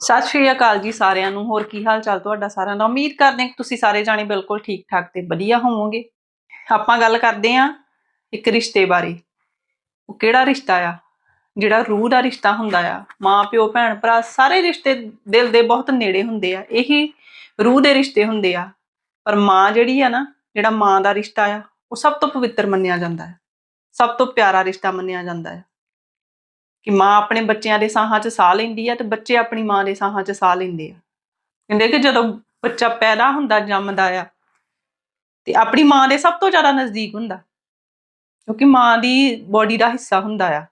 ਸਤਿ ਸ਼੍ਰੀ ਅਕਾਲ ਜੀ ਸਾਰਿਆਂ ਨੂੰ। ਹੋਰ ਕੀ ਹਾਲ ਚਾਲ ਤੁਹਾਡਾ ਸਾਰਿਆਂ ਦਾ? ਉਮੀਦ ਕਰਦੇ ਹਾਂ ਕਿ ਤੁਸੀਂ ਸਾਰੇ ਜਾਣੇ ਬਿਲਕੁਲ ਠੀਕ ਠਾਕ ਤੇ ਵਧੀਆ ਹੋਵੋਗੇ। ਆਪਾਂ ਗੱਲ ਕਰਦੇ ਹਾਂ ਇੱਕ ਰਿਸ਼ਤੇ ਬਾਰੇ। ਉਹ ਕਿਹੜਾ ਰਿਸ਼ਤਾ ਆ? ਜਿਹੜਾ ਰੂਹ ਦਾ ਰਿਸ਼ਤਾ ਹੁੰਦਾ ਆ। ਮਾਂ, ਪਿਓ, ਭੈਣ, ਭਰਾ ਸਾਰੇ ਰਿਸ਼ਤੇ ਦਿਲ ਦੇ ਬਹੁਤ ਨੇੜੇ ਹੁੰਦੇ ਆ। ਇਹੀ ਰੂਹ ਦੇ ਰਿਸ਼ਤੇ ਹੁੰਦੇ ਆ। ਪਰ ਮਾਂ ਜਿਹੜੀ ਆ ਨਾ, ਜਿਹੜਾ ਮਾਂ ਦਾ ਰਿਸ਼ਤਾ ਆ, ਉਹ ਸਭ ਤੋਂ ਪਵਿੱਤਰ ਮੰਨਿਆ ਜਾਂਦਾ ਹੈ ਸਭ ਤੋਂ ਪਿਆਰਾ ਰਿਸ਼ਤਾ ਮੰਨਿਆ ਜਾਂਦਾ ਹੈ ਕਿ ਮਾਂ ਆਪਣੇ ਬੱਚਿਆਂ ਦੇ ਸਾਹਾਂ 'ਚ ਸਾਹ ਲੈਂਦੀ ਆ ਤੇ ਬੱਚੇ ਆਪਣੀ ਮਾਂ ਦੇ ਸਾਹਾਂ 'ਚ ਸਾਹ ਲੈਂਦੇ ਆ। ਕਹਿੰਦੇ ਕਿ ਜਦੋਂ ਬੱਚਾ ਪੈਦਾ ਹੁੰਦਾ, ਜੰਮਦਾ ਆ, ਤੇ ਆਪਣੀ ਮਾਂ ਦੇ ਸਭ ਤੋਂ ਜ਼ਿਆਦਾ ਨਜ਼ਦੀਕ ਹੁੰਦਾ, ਕਿਉਂਕਿ ਮਾਂ ਦੀ ਬੋਡੀ ਦਾ ਹਿੱਸਾ ਹੁੰਦਾ ਆ।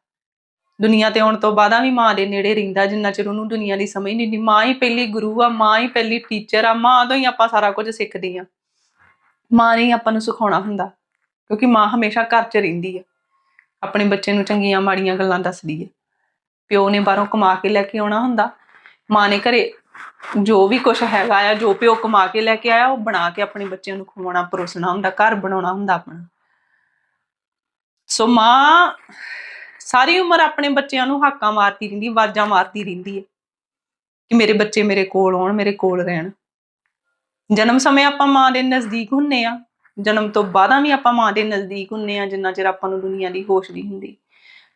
ਦੁਨੀਆ ਤੇ ਆਉਣ ਤੋਂ ਬਾਅਦਾਂ ਵੀ ਮਾਂ ਦੇ ਨੇੜੇ ਰਹਿੰਦਾ, ਜਿੰਨਾ ਚਿਰ ਉਹਨੂੰ ਦੁਨੀਆ ਦੀ ਸਮਝ ਨਹੀਂ ਹੁੰਦੀ। ਮਾਂ ਹੀ ਪਹਿਲੀ ਗੁਰੂ ਆ, ਮਾਂ ਹੀ ਪਹਿਲੀ ਟੀਚਰ ਆ, ਮਾਂ ਤੋਂ ਹੀ ਆਪਾਂ ਸਾਰਾ ਕੁਝ ਸਿੱਖਦੇ ਆ। ਮਾਂ ਨੇ ਹੀ ਆਪਾਂ ਨੂੰ ਸਿਖਾਉਣਾ ਹੁੰਦਾ, ਕਿਉਂਕਿ ਮਾਂ ਹਮੇਸ਼ਾ ਘਰ 'ਚ ਰਹਿੰਦੀ ਆ, ਆਪਣੇ ਬੱਚੇ ਨੂੰ ਚੰਗੀਆਂ ਮਾੜੀਆਂ ਗੱਲਾਂ ਦੱਸਦੀ ਹੈ ਪਿਓ ਨੇ ਬਾਹਰੋਂ ਕਮਾ ਕੇ ਲੈ ਕੇ ਆਉਣਾ ਹੁੰਦਾ। ਮਾਂ ਨੇ ਘਰੇ ਜੋ ਵੀ ਕੁਝ ਹੈਗਾ ਆ, ਜੋ ਪਿਓ ਕਮਾ ਕੇ ਲੈ ਕੇ ਆਇਆ, ਉਹ ਬਣਾ ਕੇ ਆਪਣੇ ਬੱਚਿਆਂ ਨੂੰ ਖਵਾਉਣਾ, ਪਰੋਸਣਾ ਹੁੰਦਾ, ਘਰ ਬਣਾਉਣਾ ਹੁੰਦਾ ਆਪਣਾ। ਸੋ ਮਾਂ ਸਾਰੀ ਉਮਰ ਆਪਣੇ ਬੱਚਿਆਂ ਨੂੰ ਹਾਕਾਂ ਮਾਰਦੀ ਰਹਿੰਦੀ, ਆਵਾਜ਼ਾਂ ਮਾਰਦੀ ਰਹਿੰਦੀ ਹੈ ਕਿ ਮੇਰੇ ਬੱਚੇ ਮੇਰੇ ਕੋਲ ਆਉਣ, ਮੇਰੇ ਕੋਲ ਰਹਿਣ। ਜਨਮ ਸਮੇਂ ਆਪਾਂ ਮਾਂ ਦੇ ਨਜ਼ਦੀਕ ਹੁੰਨੇ ਆ। ਜਨਮ ਤੋਂ ਬਾਅਦਾਂ ਵੀ ਆਪਾਂ ਮਾਂ ਦੇ ਨਜ਼ਦੀਕ ਹੁੰਨੇ ਆ, ਜਿੰਨਾ ਚਿਰ ਆਪਾਂ ਨੂੰ ਦੁਨੀਆ ਦੀ ਹੋਸ਼ ਨਹੀਂ ਹੁੰਦੀ।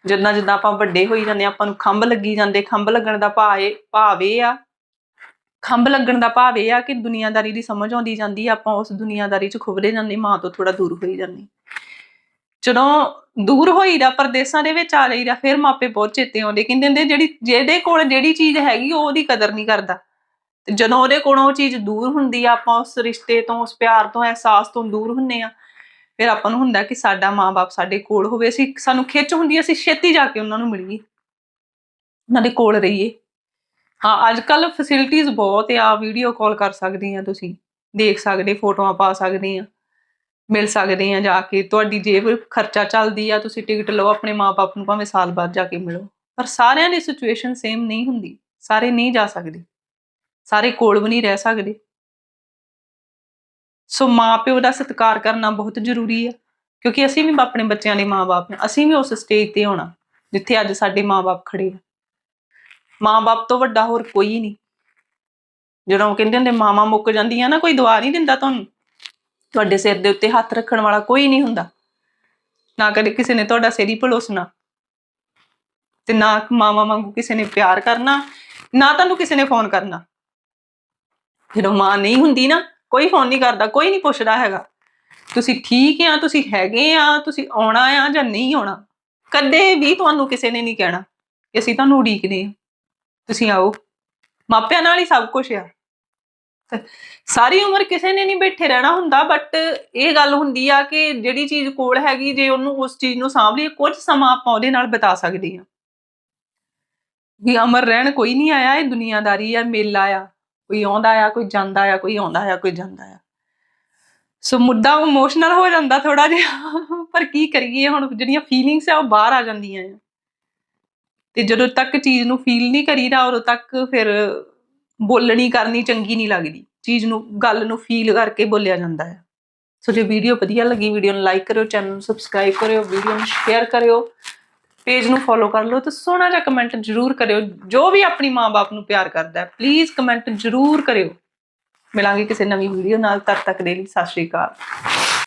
ਜਿੱਦਾਂ ਜਿੱਦਾਂ ਆਪਾਂ ਵੱਡੇ ਹੋਈ ਜਾਂਦੇ ਆ, ਆਪਾਂ ਨੂੰ ਖੰਭ ਲੱਗੀ ਜਾਂਦੇ ਖੰਭ ਲੱਗਣ ਦਾ ਭਾਵ ਭਾਵ ਇਹ ਆ ਖੰਭ ਲੱਗਣ ਦਾ ਭਾਵ ਇਹ ਆ ਕਿ ਦੁਨੀਆਦਾਰੀ ਦੀ ਸਮਝ ਆਉਂਦੀ ਜਾਂਦੀ ਆ ਆਪਾਂ ਉਸ ਦੁਨੀਆਦਾਰੀ 'ਚ ਖੁਬਰੇ ਜਾਂਦੇ ਮਾਂ ਤੋਂ ਥੋੜਾ ਦੂਰ ਹੋਈ ਜਾਂਦੇ ਜਦੋਂ ਦੂਰ ਹੋਈਦਾ ਪਰਦੇਸਾਂ ਦੇ ਵਿੱਚ ਆ ਜਾਈਦਾ ਫਿਰ ਮਾਪੇ ਬਹੁਤ ਚੇਤੇ ਆਉਂਦੇ ਕਹਿੰਦੇ ਹੁੰਦੇ ਜਿਹੜੀ ਜਿਹਦੇ ਕੋਲ ਜਿਹੜੀ ਚੀਜ਼ ਹੈਗੀ ਉਹ ਉਹਦੀ ਕਦਰ ਨਹੀਂ ਕਰਦਾ। ਜਦੋਂ ਉਹਦੇ ਕੋਲੋਂ ਉਹ ਚੀਜ਼ ਦੂਰ ਹੁੰਦੀ ਆ ਆਪਾਂ ਉਸ ਰਿਸ਼ਤੇ ਤੋਂ ਉਸ ਪਿਆਰ ਤੋਂ ਅਹਿਸਾਸ ਤੋਂ ਦੂਰ ਹੁੰਨੇ ਆ ਫਿਰ ਆਪਾਂ ਨੂੰ ਹੁੰਦਾ ਕਿ ਸਾਡਾ ਮਾਂ-ਬਾਪ ਸਾਡੇ ਕੋਲ ਹੋਵੇ, ਅਸੀਂ ਸਾਨੂੰ ਖਿੱਚ ਹੁੰਦੀ ਅਸੀਂ ਛੇਤੀ ਜਾ ਕੇ ਉਹਨਾਂ ਨੂੰ ਮਿਲੀਏ, ਉਹਨਾਂ ਦੇ ਕੋਲ ਰਹੀਏ। ਹਾਂ ਅੱਜ ਕੱਲ ਫੈਸਿਲਿਟੀਆਂ ਬਹੁਤ ਆ ਵੀਡੀਓ ਕਾਲ ਕਰ ਸਕਦੇ ਆ ਤੁਸੀਂ, ਦੇਖ ਸਕਦੇ, ਫੋਟੋਆਂ ਪਾ ਸਕਦੇ ਆ, ਮਿਲ ਸਕਦੇ ਆ ਜਾ ਕੇ, ਤੁਹਾਡੀ ਜੇਬ ਖਰਚਾ ਚੱਲਦੀ ਆ, ਤੁਸੀਂ ਟਿਕਟ ਲਓ, ਆਪਣੇ ਮਾਪੇ ਨੂੰ ਭਾਵੇਂ ਸਾਲ ਬਾਅਦ ਜਾ ਕੇ ਮਿਲੋ। ਪਰ ਸਾਰਿਆਂ ਦੀ ਸਿਚੁਏਸ਼ਨ ਸੇਮ ਨਹੀਂ ਹੁੰਦੀ, ਸਾਰੇ ਨਹੀਂ ਜਾ ਸਕਦੇ, ਸਾਰੇ ਕੋਲ ਵੀ ਨਹੀਂ ਰਹਿ ਸਕਦੇ। ਸੋ ਮਾਪਿਓ ਦਾ ਸਤਿਕਾਰ ਕਰਨਾ ਬਹੁਤ ਜ਼ਰੂਰੀ ਹੈ ਕਿਉਂਕਿ ਅਸੀਂ ਵੀ ਆਪਣੇ ਬੱਚਿਆਂ ਦੇ ਮਾਪੇ ਨੇ, ਅਸੀਂ ਵੀ ਉਸ ਸਟੇਜ ਤੇ ਹੋਣਾ, ਜਿੱਥੇ ਅੱਜ ਸਾਡੇ ਮਾਪੇ ਖੜੇ ਆ। ਮਾਂ-ਬਾਪ ਤੋਂ ਵੱਡਾ ਹੋਰ ਕੋਈ ਨਹੀਂ। ਜਦੋਂ ਕਹਿੰਦੇ ਹੁੰਦੇ ਮਾਮਾ ਮੁੱਕ ਜਾਂਦੀਆਂ ਨਾ, ਕੋਈ ਦੁਆ ਨਹੀਂ ਦਿੰਦਾ ਤੁਹਾਨੂੰ। ਤੁਹਾਡੇ ਸਿਰ ਦੇ ਉੱਤੇ ਹੱਥ ਰੱਖਣ ਵਾਲਾ ਕੋਈ ਨਹੀਂ ਹੁੰਦਾ। ਨਾ ਕਦੇ ਕਿਸੇ ਨੇ ਤੁਹਾਡਾ ਸਿਰ ਹੀ ਪਲੋਸਣਾ ਤੇ ਨਾ ਮਾਮਾ ਵਾਂਗੂ ਕਿਸੇ ਨੇ ਪਿਆਰ ਕਰਨਾ, ਨਾ ਤੁਹਾਨੂੰ ਕਿਸੇ ਨੇ ਫੋਨ ਕਰਨਾ। ਜਦੋਂ ਮਾਂ ਨਹੀਂ ਹੁੰਦੀ ਨਾ ਕੋਈ ਫੋਨ ਨਹੀਂ ਕਰਦਾ, ਕੋਈ ਨਹੀਂ ਪੁੱਛਦਾ ਹੈਗਾ। ਤੁਸੀਂ ਠੀਕ ਆ, ਤੁਸੀਂ ਹੈਗੇ ਆ, ਤੁਸੀਂ ਆਉਣਾ ਆ ਜਾਂ ਨਹੀਂ ਆਉਣਾ, ਕਦੇ ਵੀ ਤੁਹਾਨੂੰ ਕਿਸੇ ਨੇ ਨਹੀਂ ਕਹਿਣਾ ਕਿ ਅਸੀਂ ਤੁਹਾਨੂੰ ਉਡੀਕਦੇ ਆ। ਤੁਸੀਂ ਆਓ, ਮਾਪਿਆਂ ਨਾਲ ਹੀ ਸਭ ਕੁਝ ਆ। ਸਾਰੀ ਉਮਰ ਕਿਸੇ ਨੇ ਨਹੀਂ ਬੈਠੇ ਰਹਿਣਾ ਹੁੰਦਾ ਬਟ ਇਹ ਗੱਲ ਹੁੰਦੀ ਆ ਕਿ ਜਿਹੜੀ ਚੀਜ਼ ਕੋਲ ਹੈਗੀ, ਜੇ ਉਹਨੂੰ ਉਸ ਚੀਜ਼ ਨੂੰ ਸਾਂਭ ਲਈਏ, ਕੁਝ ਸਮਾਂ ਆਪਾਂ ਉਹਦੇ ਨਾਲ ਬਿਤਾ ਸਕਦੇ ਆ। ਵੀ ਅਮਰ ਰਹਿਣ ਕੋਈ ਨਹੀਂ ਆਇਆ, ਇਹ ਦੁਨੀਆਦਾਰੀ ਆ, ਮੇਲਾ ਆ। ਕੋਈ ਆਉਂਦਾ ਆ, ਕੋਈ ਜਾਂਦਾ ਆ, ਕੋਈ ਆਉਂਦਾ ਆ, ਕੋਈ ਜਾਂਦਾ ਆ। ਸੋ ਮੁੱਦਾ ਇਮੋਸ਼ਨਲ ਹੋ ਜਾਂਦਾ ਥੋੜਾ ਜਿਹਾ, ਪਰ ਕੀ ਕਰੀਏ ਹੁਣ, ਜਿਹੜੀਆਂ ਫੀਲਿੰਗਸ ਆ ਉਹ ਬਾਹਰ ਆ ਜਾਂਦੀਆਂ ਆ। ਤੇ ਜਦੋਂ ਤੱਕ ਚੀਜ਼ ਨੂੰ ਫੀਲ ਨਹੀਂ ਕਰੀਦਾ, ਉਦੋਂ ਤੱਕ ਫਿਰ ਬੋਲਣੀ ਕਰਨੀ ਚੰਗੀ ਨਹੀਂ ਲੱਗਦੀ। ਚੀਜ਼ ਨੂੰ, ਗੱਲ ਨੂੰ ਫੀਲ ਕਰਕੇ ਬੋਲਿਆ ਜਾਂਦਾ ਹੈ ਸੋ ਜੇ ਵੀਡੀਓ ਵਧੀਆ ਲੱਗੀ ਵੀਡੀਓ ਨੂੰ ਲਾਈਕ ਕਰਿਓ ਚੈਨਲ ਨੂੰ ਸਬਸਕ੍ਰਾਈਬ ਕਰਿਓ ਵੀਡੀਓ ਨੂੰ ਸ਼ੇਅਰ ਕਰਿਓ। ਪੇਜ ਨੂੰ ਫੋਲੋ ਕਰ ਲਓ ਤੇ ਸੋਹਣਾ ਜਿਹਾ ਕਮੈਂਟ ਜ਼ਰੂਰ ਕਰਿਓ, ਜੋ ਵੀ ਆਪਣੀ ਮਾਂ-ਬਾਪ ਨੂੰ ਪਿਆਰ ਕਰਦਾ ਹੈ ਪਲੀਜ਼ ਕਮੈਂਟ ਜ਼ਰੂਰ ਕਰਿਓ। ਮਿਲਾਂਗੇ ਕਿਸੇ ਨਵੀਂ ਵੀਡੀਓ ਨਾਲ, ਤਦ ਤੱਕ ਦੇ ਲਈ ਸਤਿ ਸ਼੍ਰੀ ਅਕਾਲ।